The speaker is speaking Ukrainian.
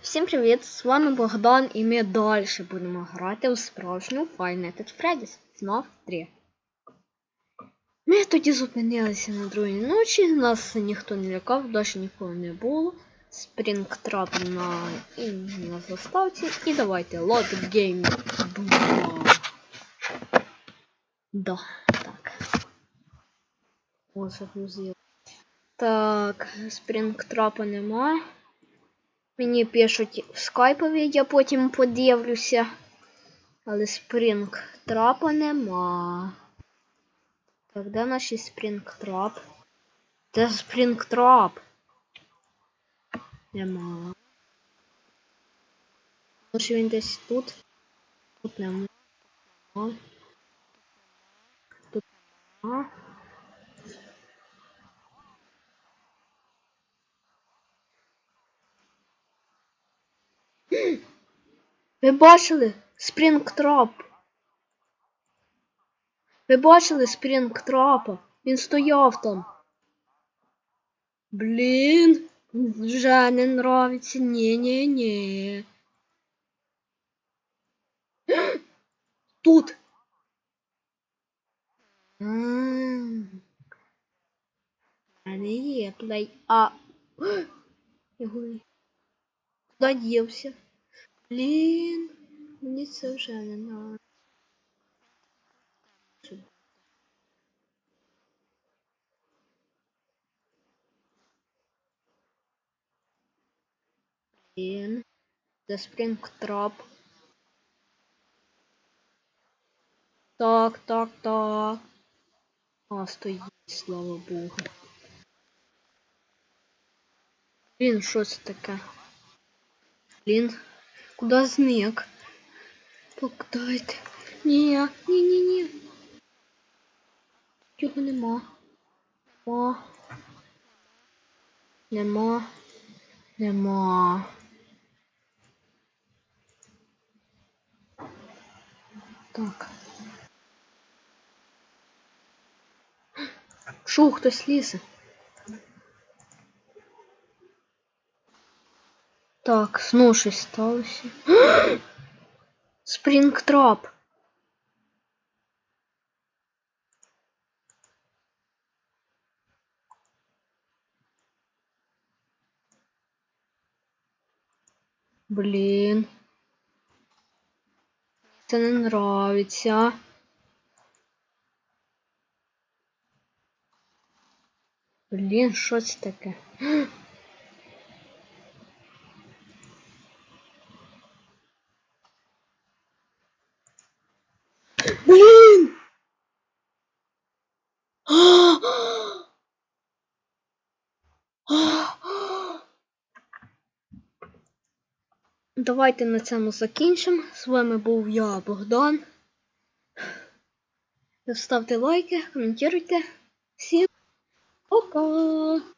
Всім привіт! З вами Богдан і ми далі будемо грати у справжню Five Nights at Freddy's. Знов 3. Ми тоді зупинилися на другій ночі, нас ніхто не лякав, дощ ніколи не було. Спрінгтрап на, на заставці. І давайте Loaded Game 2. Да, так. О, загрузив. Так, спрінгтрапа нема. Мені пишуть в скайпові, я потім подивлюся. Але спрінг трапа нема. Так, де наш спрінг трап? Де спрінг трап? Нема. Може він десь тут? Тут нема. Тут нема. Ви бачили спрінгтрап? Ви бачили спрінгтрапа? Він стояв там. Блін, вже не нравиться. Ні-ні-ні. Тут. У мене є плей. А. Куди дівся? Блін, мені це вже не надо. Блін, це спрінгтрап. Так, так, так. А, стоїть, слава Богу. Блін, що це таке? Блін. Куда зник? Покдайте. Ні, ні, ні, ні. Його нема. Нема. Нема. Нема. Так. Шо, хтось лізе? Так, знову щось сталося. Спрінгтрап. Блін. Це не нравиться. Блін, що це таке? Давайте на цьому закінчимо. З вами був я, Богдан. Ставте лайки, коментуйте. Всім пока!